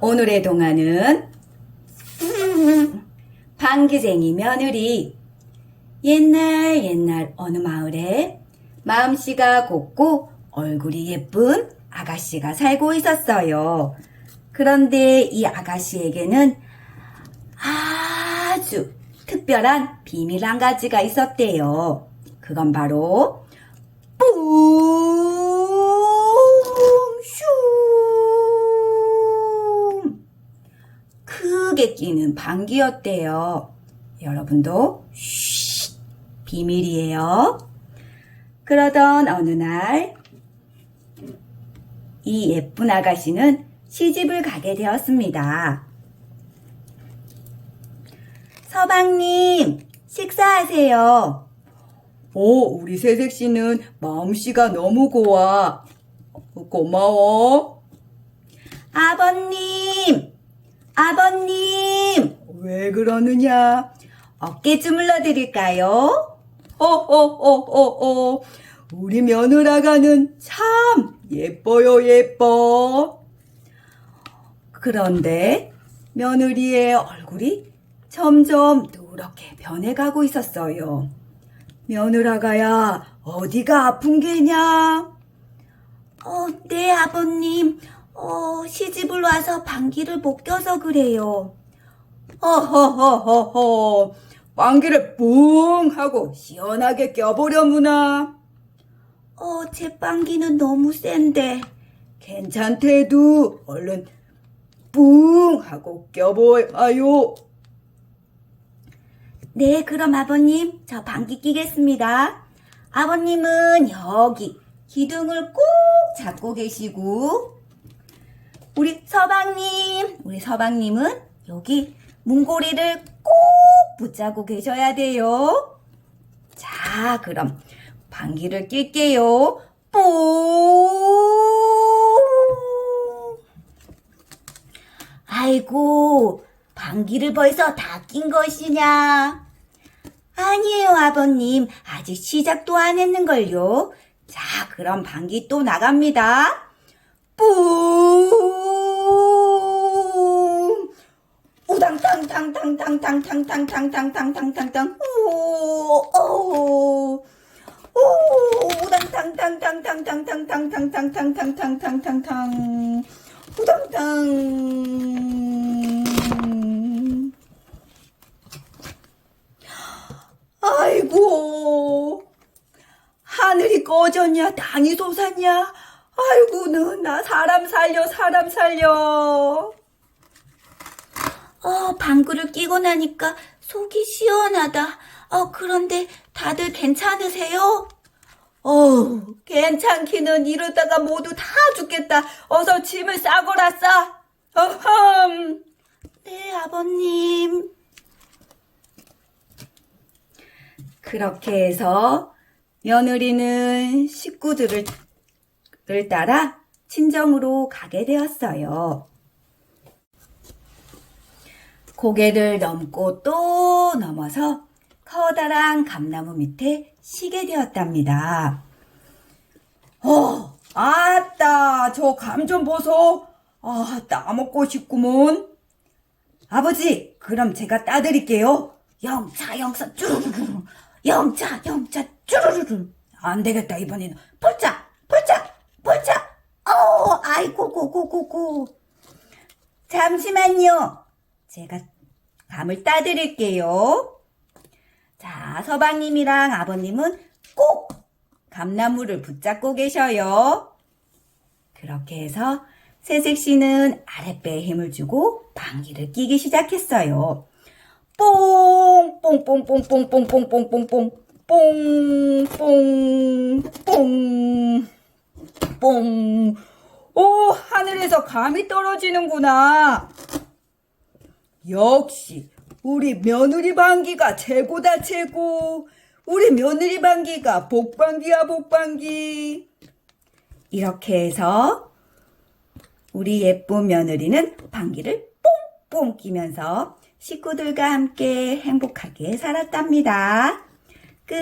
오늘의 동화는 방귀쟁이 며느리 옛날 옛날 어느 마을에 마음씨가 곱고 얼굴이 예쁜 아가씨가 살고 있었어요. 그런데 이 아가씨에게는 아주 특별한 비밀 한 가지가 있었대요. 그건 바로 뿡 크게 끼는 방귀였대요. 여러분도 쉿 비밀이에요. 그러던 어느 날 이 예쁜 아가씨는 시집을 가게 되었습니다. 서방님, 식사하세요. 오, 우리 새색 씨는 마음씨가 너무 고와. 고마워. 아버님, 아버님. 왜 그러느냐? 어깨 주물러 드릴까요? 어어어어어. 우리 며느라가는 참 예뻐요, 예뻐. 그런데 며느리의 얼굴이 점점 누렇게 변해가고 있었어요. 며느라가야, 어디가 아픈 게냐? 어, 네, 아버님. 어, 시집을 와서 방귀를 못 껴서 그래요. 허허허허허. 방귀를 뿡 하고 시원하게 껴보려무나. 어, 제 방귀는 너무 센데. 괜찮대도 얼른 뿡 하고 껴보아요. 네, 그럼 아버님, 저 방귀 끼겠습니다. 아버님은 여기 기둥을 꼭 잡고 계시고, 우리 서방님, 우리 서방님은 여기 문고리를 꼭 붙잡고 계셔야 돼요. 자, 그럼 방귀를 낄게요. 뽀! 아이고, 방귀를 벌써 다 낀 것이냐? 아니에요, 아버님. 아직 시작도 안 했는걸요. 자, 그럼 방귀 또 나갑니다. 뿌! 우당탕탕탕탕탕탕탕탕탕탕탕탕탕 오, 오, 오, 우당탕탕탕탕탕탕탕탕탕탕탕탕탕탕탕탕 우당탕 아이고 하늘이 꺼졌냐 땅이 솟았냐 아이고 너 나 사람 살려 사람 살려 어, 방구를 끼고 나니까 속이 시원하다. 어, 그런데 다들 괜찮으세요? 어, 괜찮기는 이러다가 모두 다 죽겠다. 어서 짐을 싸고라 싸. 어흠. 네, 아버님. 그렇게 해서 며느리는 식구들을 을 따라 친정으로 가게 되었어요. 고개를 넘고 또 넘어서 커다란 감나무 밑에 쉬게 되었답니다. 어, 아따, 저 감 좀 보소. 아, 따먹고 싶구먼. 아버지, 그럼 제가 따드릴게요. 영차, 영차, 쭈루루루. 영차, 영차, 쭈루루루. 안 되겠다, 이번에는. 폴짝, 폴짝, 폴짝. 어, 아이고, 고고고고. 잠시만요. 제가 감을 따드릴게요. 자, 서방님이랑 아버님은 꼭 감나무를 붙잡고 계셔요. 그렇게 해서 새색 씨는 아랫배에 힘을 주고 방귀를 끼기 시작했어요. 뽕, 뽕, 뽕, 뽕, 뽕, 뽕, 뽕, 뽕, 뽕, 뽕, 뽕, 뽕, 뽕, 뽕. 오, 하늘에서 감이 떨어지는구나. 역시 우리 며느리 방귀가 최고다 최고. 우리 며느리 방귀가 복방귀야 복방귀. 이렇게 해서 우리 예쁜 며느리는 방귀를 뽕뽕 끼면서 식구들과 함께 행복하게 살았답니다. 끝.